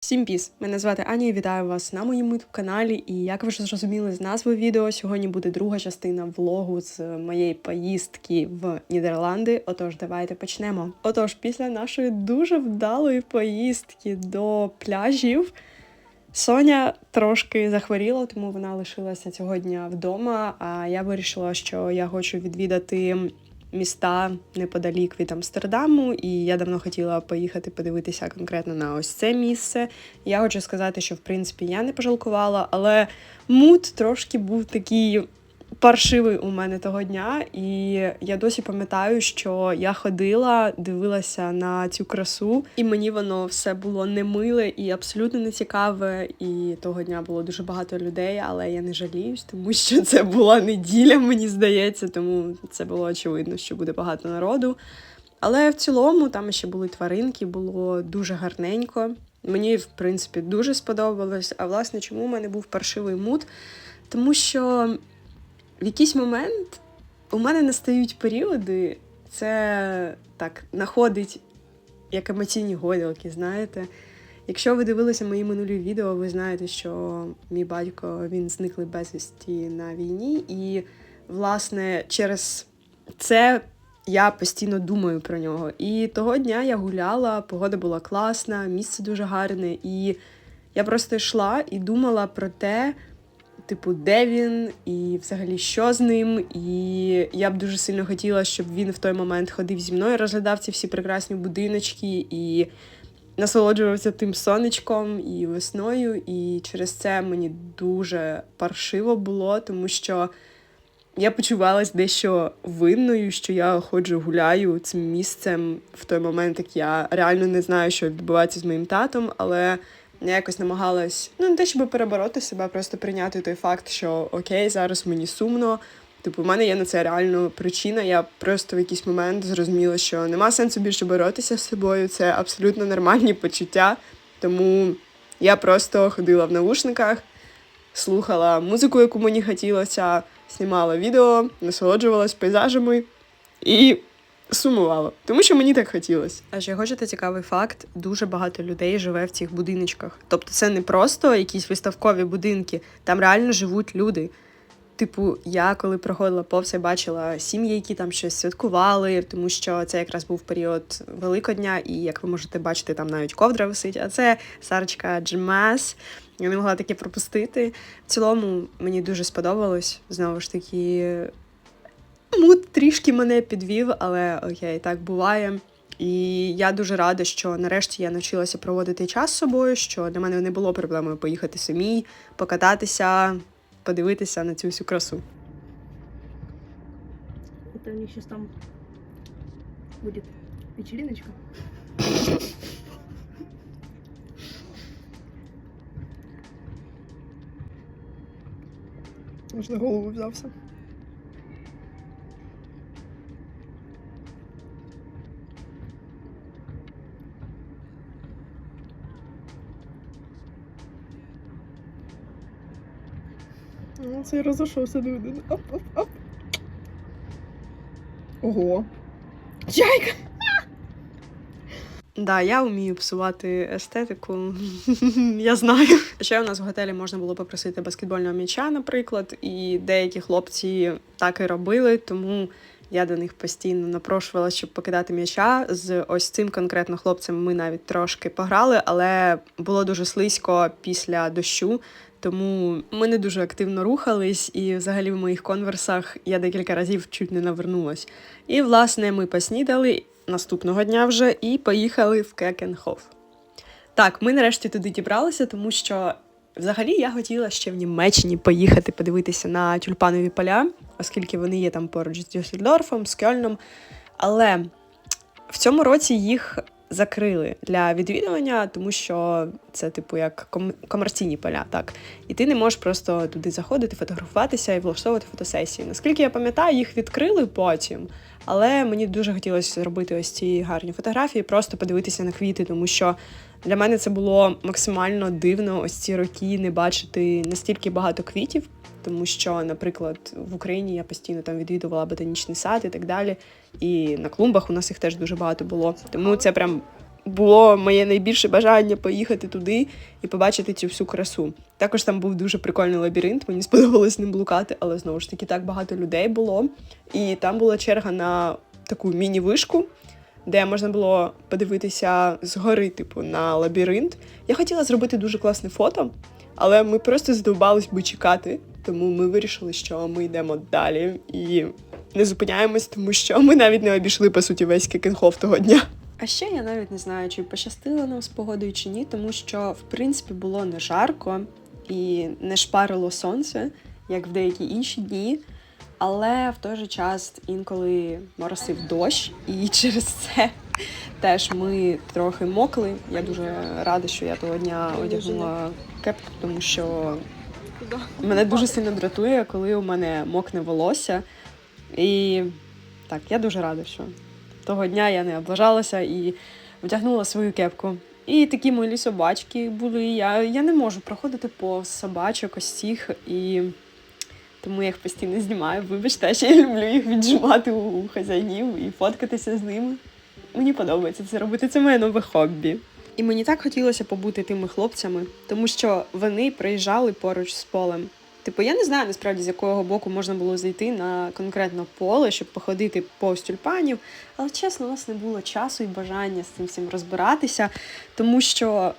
Всім піс! Мене звати Аня і вітаю вас на моєму youtube каналі. І як ви вже зрозуміли з назви відео, сьогодні буде друга частина влогу з моєї поїздки в Нідерланди. Отож, давайте почнемо. Отож, після нашої дуже вдалої поїздки до пляжів. Соня трошки захворіла, тому вона лишилася цього дня вдома. А я вирішила, що я хочу відвідати міста неподалік від Амстердаму, і я давно хотіла поїхати подивитися конкретно на ось це місце. Я хочу сказати, що в принципі я не пожалкувала, але мут трошки був такий. Паршивий у мене того дня, і я досі пам'ятаю, що я ходила, дивилася на цю красу, і мені воно все було немиле і абсолютно не цікаве. І того дня було дуже багато людей, але я не жаліюсь, тому що це була неділя, мені здається, тому це було очевидно, що буде багато народу. Але в цілому там ще були тваринки, було дуже гарненько. Мені, в принципі, дуже сподобалось. А власне, чому у мене був паршивий мут? Тому що в якийсь момент у мене настають періоди, це так находить як емоційні гойдалки, знаєте. Якщо ви дивилися мої минулі відео, ви знаєте, що мій батько він зниклий безвісті на війні, і, власне, через це я постійно думаю про нього. І того дня я гуляла, погода була класна, місце дуже гарне, і я просто йшла і думала про те, типу, де він, і взагалі що з ним. І я б дуже сильно хотіла, щоб він в той момент ходив зі мною, розглядав ці всі прекрасні будиночки і насолоджувався тим сонечком і весною. І через це мені дуже паршиво було, тому що. Я почувалась дещо винною, що я ходжу гуляю цим місцем в той момент, як я реально не знаю, що відбувається з моїм татом, але я якось намагалась ну не те, щоб перебороти себе, просто прийняти той факт, що окей, зараз мені сумно. Типу, в мене є на це реально причина. Я просто в якийсь момент зрозуміла, що нема сенсу більше боротися з собою. Це абсолютно нормальні почуття. Тому я просто ходила в наушниках, слухала музику, яку мені хотілося, знімала відео, насолоджувалась пейзажами і сумувала, тому що мені так хотілося. А ще хочете цікавий факт: дуже багато людей живе в цих будиночках. Тобто, це не просто якісь виставкові будинки, там реально живуть люди. Типу, я коли проходила повз, бачила сім'ї, які там щось святкували, тому що це якраз був період Великодня, і як ви можете бачити, там навіть ковдра висить. А це Сарочка Джемас. Я не могла таке пропустити. В цілому мені дуже сподобалось. Знову ж таки, мут трішки мене підвів, але окей, так буває. І я дуже рада, що нарешті я навчилася проводити час з собою, що для мене не було проблемою поїхати самій, покататися, подивитися на цю всю красу. Это у них сейчас там будет вечериночка. Аж на голову взявся. Це розійшовся до один. Оп, оп, оп. Ого. Чайка! Да, я вмію псувати естетику. я знаю. Ще у нас в готелі можна було попросити баскетбольного м'яча, наприклад, і деякі хлопці так і робили, тому я до них постійно напрошувала, щоб покидати м'яча. З ось цим конкретно хлопцем ми навіть трошки пограли, але було дуже слизько після дощу. Тому ми не дуже активно рухались, і взагалі в моїх конверсах я декілька разів чуть не навернулась. І, власне, ми поснідали наступного дня вже і поїхали в Кекенхоф. Так, ми нарешті туди дібралися, тому що взагалі я хотіла ще в Німеччині поїхати подивитися на тюльпанові поля, оскільки вони є там поруч з Дюссельдорфом, з Кьольном. Але в цьому році їх закрили для відвідування, тому що це, типу, як ком- комерційні поля, так. І ти не можеш просто туди заходити, фотографуватися і влаштовувати фотосесії. Наскільки я пам'ятаю, їх відкрили потім. Але мені дуже хотілося зробити ось ці гарні фотографії, просто подивитися на квіти, тому що для мене це було максимально дивно ось ці роки не бачити настільки багато квітів, тому що, наприклад, в Україні я постійно там відвідувала ботанічний сад і так далі. І на клумбах у нас їх теж дуже багато було. Тому це прям було моє найбільше бажання поїхати туди і побачити цю всю красу. Також там був дуже прикольний лабіринт, мені сподобалось ним блукати, але знову ж таки так багато людей було. І там була черга на таку міні-вишку, де можна було подивитися згори, типу, на лабіринт. Я хотіла зробити дуже класне фото, але ми просто задовбались би чекати, тому ми вирішили, що ми йдемо далі і не зупиняємось, тому що ми навіть не обійшли по суті весь Кекенхоф того дня. А ще я навіть не знаю, чи пощастило нам з погодою чи ні, тому що в принципі було не жарко і не шпарило сонце, як в деякі інші дні. Але в той же час інколи моросив дощ, і через це теж ми трохи мокли. Я дуже рада, що я того дня одягнула кепку, тому що мене дуже сильно дратує, коли у мене мокне волосся. І так, я дуже рада, що того дня я не облажалася і вдягнула свою кепку. І такі милі собачки були. Я, я не можу проходити повз собачок ось цих, і тому я їх постійно знімаю. Вибачте, а ще я люблю їх віджимати у хазяїнів і фоткатися з ними. Мені подобається це робити. Це моє нове хобі. І мені так хотілося побути тими хлопцями, тому що вони приїжджали поруч з полем. Типу, я не знаю насправді з якого боку можна було зайти на конкретно поле, щоб походити повз тюльпанів. Але чесно, у нас не було часу і бажання з цим всім розбиратися, тому що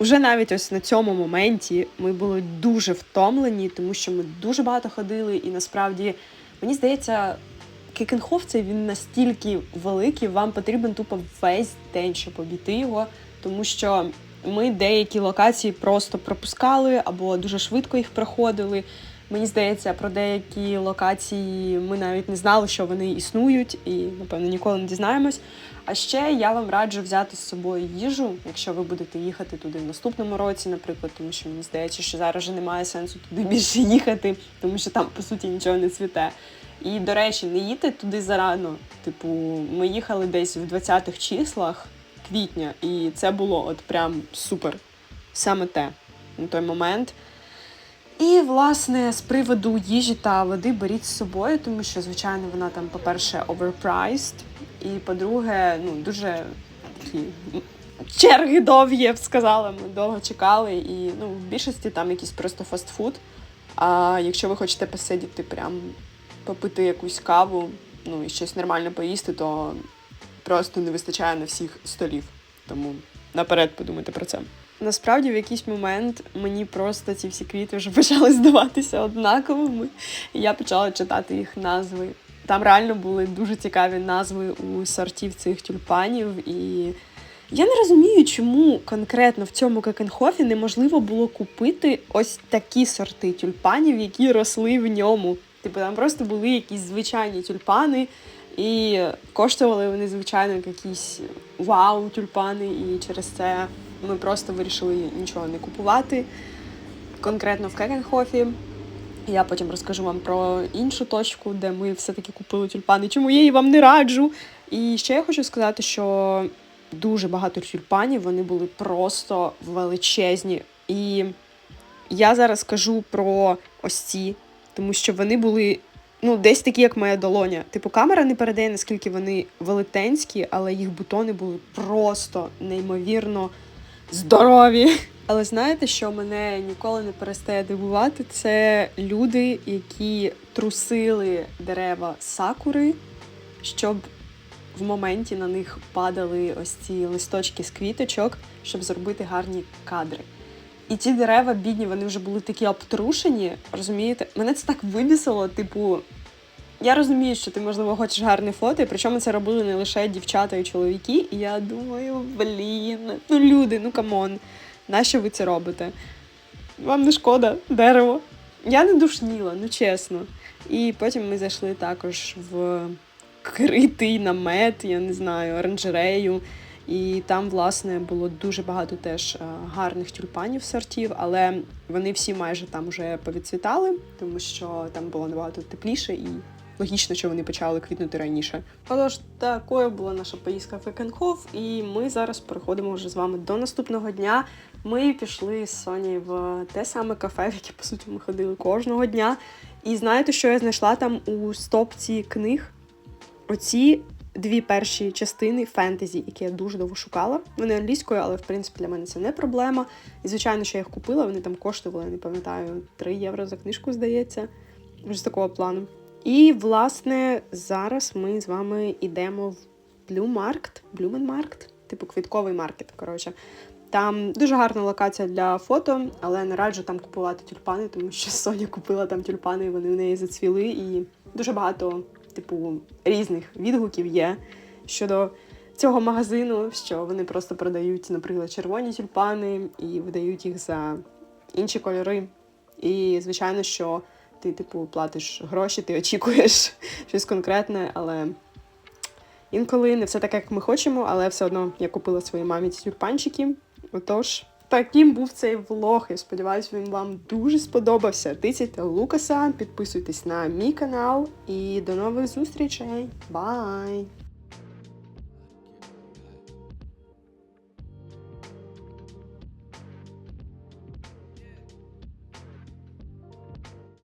вже навіть ось на цьому моменті ми були дуже втомлені, тому що ми дуже багато ходили, і насправді мені здається. Кікенхоф цей він настільки великий, вам потрібен тупо весь день, щоб обійти його, тому що ми деякі локації просто пропускали або дуже швидко їх проходили. Мені здається, про деякі локації ми навіть не знали, що вони існують, і напевно ніколи не дізнаємось. А ще я вам раджу взяти з собою їжу, якщо ви будете їхати туди в наступному році, наприклад, тому що мені здається, що зараз вже немає сенсу туди більше їхати, тому що там по суті нічого не цвіте. І, до речі, не їдьте туди зарано. Типу, ми їхали десь в 20-х числах квітня, і це було от прям супер. Саме те на той момент. І, власне, з приводу їжі та води беріть з собою, тому що, звичайно, вона там, по-перше, overpriced, і по-друге, ну, дуже такі черги довгі, я б сказала. Ми довго чекали, і ну, в більшості там якийсь просто фастфуд. А якщо ви хочете посидіти, прям попити якусь каву, ну і щось нормально поїсти, то просто не вистачає на всіх столів. Тому наперед подумайте про це. Насправді, в якийсь момент мені просто ці всі квіти вже почали здаватися однаковими, і я почала читати їх назви. Там реально були дуже цікаві назви у сортів цих тюльпанів, і я не розумію, чому конкретно в цьому Кекенхофі неможливо було купити ось такі сорти тюльпанів, які росли в ньому. Типу, там просто були якісь звичайні тюльпани, і коштували вони, звичайно, якісь вау тюльпани, і через це ми просто вирішили нічого не купувати. Конкретно в Кекенхофі. Я потім розкажу вам про іншу точку, де ми все-таки купили тюльпани, чому я її вам не раджу. І ще я хочу сказати, що дуже багато тюльпанів, вони були просто величезні. І я зараз кажу про ось ці, тому що вони були ну, десь такі, як моя долоня. Типу, камера не передає, наскільки вони велетенські, але їх бутони були просто неймовірно здорові. Але знаєте, що мене ніколи не перестає дивувати? Це люди, які трусили дерева сакури, щоб в моменті на них падали ось ці листочки з квіточок, щоб зробити гарні кадри. І ці дерева, бідні, вони вже були такі обтрушені, розумієте? Мене це так вибісило, типу. Я розумію, що ти, можливо, хочеш гарне фото, і причому це робили не лише дівчата і чоловіки. І я думаю, блін, ну люди, ну камон, нащо ви це робите? Вам не шкода дерево. Я не душніла, ну чесно. І потім ми зайшли також в критий намет, я не знаю, оранжерею. І там, власне, було дуже багато теж е, гарних тюльпанів сортів, але вони всі майже там вже повідцвітали, тому що там було набагато тепліше і логічно, що вони почали квітнути раніше. Отож, такою була наша поїздка в Екенхоф, і ми зараз переходимо вже з вами до наступного дня. Ми пішли з Соні в те саме кафе, в яке по суті ми ходили кожного дня. І знаєте, що я знайшла там у стопці книг? Оці дві перші частини фентезі, які я дуже довго шукала. Вони англійською, але в принципі для мене це не проблема. І звичайно, що я їх купила, вони там коштували, не пам'ятаю, 3 євро за книжку, здається. Вже з такого плану. І, власне, зараз ми з вами йдемо в Блюмаркт, Блюменмаркт, типу квітковий маркет. Коротше. Там дуже гарна локація для фото, але не раджу там купувати тюльпани, тому що Соня купила там тюльпани, і вони в неї зацвіли. І дуже багато, типу, різних відгуків є щодо цього магазину, що вони просто продають, наприклад, червоні тюльпани і видають їх за інші кольори. І, звичайно, що ти, типу, платиш гроші, ти очікуєш щось конкретне, але інколи не все так, як ми хочемо, але все одно я купила своїй мамі ці тюльпанчики. Отож, таким був цей влог. Я сподіваюся, він вам дуже сподобався. Тисяйте Лукаса, підписуйтесь на мій канал і до нових зустрічей. Бай!